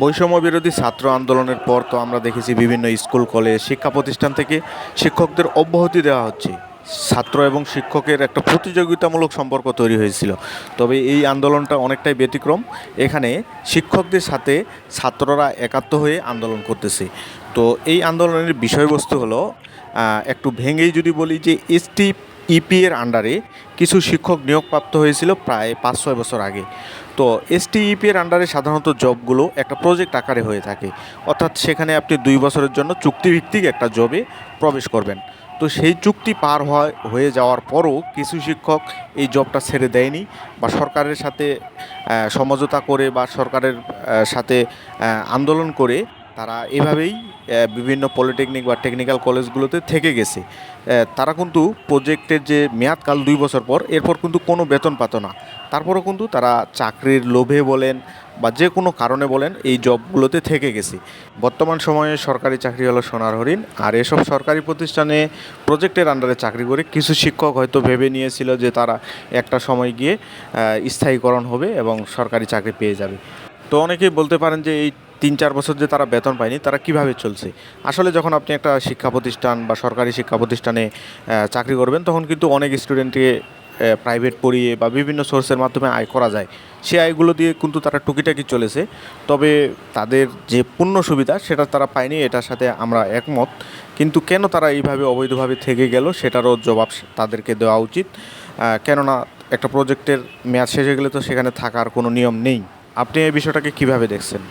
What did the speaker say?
বৈষম্য বিরোধী ছাত্র আন্দোলনের পর তো আমরা দেখেছি বিভিন্ন স্কুল, কলেজ, শিক্ষা প্রতিষ্ঠান থেকে শিক্ষকদের অব্যাহতি দেওয়া হচ্ছে। ছাত্র এবং শিক্ষকের একটা প্রতিযোগিতামূলক সম্পর্ক তৈরি হয়েছিল। তবে এই আন্দোলনটা অনেকটাই ব্যতিক্রম। এখানে শিক্ষকদের সাথে ছাত্ররা একাত্ম হয়ে আন্দোলন করতেছে। তো এই আন্দোলনের বিষয়বস্তু হলো একটু ভেঙেই যদি বলি যে এসটি ইপি এর আন্ডারে কিছু শিক্ষক নিয়োগপ্রাপ্ত হয়েছিল প্রায় পাঁচ ছয় বছর আগে। তো এসটিইপি এর আন্ডারে সাধারণত জবগুলো একটা প্রজেক্ট আকারে হয়ে থাকে। অর্থাৎ সেখানে আপনি দুই বছরের জন্য চুক্তিভিত্তিক একটা জবে প্রবেশ করবেন। তো সেই চুক্তি পার হয়, হয়ে যাওয়ার পরও কিছু শিক্ষক এই জবটা ছেড়ে দেয়নি বা সরকারের সাথে সমঝোতা করে বা সরকারের সাথে আন্দোলন করে তারা এভাবেই বিভিন্ন পলিটেকনিক বা টেকনিক্যাল কলেজগুলোতে থেকে গেছে। তারা কিন্তু প্রজেক্টের যে মেয়াদকাল দুই বছর পর, এরপর কিন্তু কোনো বেতন পাতো না। তারপরেও কিন্তু তারা চাকরির লোভে বলেন বা যে কোনো কারণে বলেন, এই জবগুলোতে থেকে গেছে। বর্তমান সময়ে সরকারি চাকরি হলো সোনার হরিণ, আর এসব সরকারি প্রতিষ্ঠানে প্রজেক্টের আন্ডারে চাকরি করে কিছু শিক্ষক হয়তো ভেবে নিয়েছিল যে তারা একটা সময় গিয়ে স্থায়ীকরণ হবে এবং সরকারি চাকরি পেয়ে যাবে। তো অনেকেই বলতে পারেন যে এই তিন চার বছর যে তারা বেতন পায়নি, তারা কীভাবে চলছে? আসলে যখন আপনি একটা শিক্ষা প্রতিষ্ঠান বা সরকারি শিক্ষা প্রতিষ্ঠানে চাকরি করবেন, তখন কিন্তু অনেক স্টুডেন্টকে প্রাইভেট পড়িয়ে বা বিভিন্ন সোর্সের মাধ্যমে আয় করা যায়। সে আয়গুলো দিয়ে কিন্তু তারা টুকিটাকি চলেছে। তবে তাদের যে পূর্ণ সুবিধা, সেটা তারা পায়নি, এটার সাথে আমরা একমত। কিন্তু কেন তারা এইভাবে অবৈধভাবে থেকে গেল, সেটারও জবাব তাদেরকে দেওয়া উচিত। কেননা একটা প্রজেক্টের মেয়াদ শেষ হয়ে গেলে তো সেখানে থাকার কোনো নিয়ম নেই। আপনি এই বিষয়টাকে কীভাবে দেখছেন?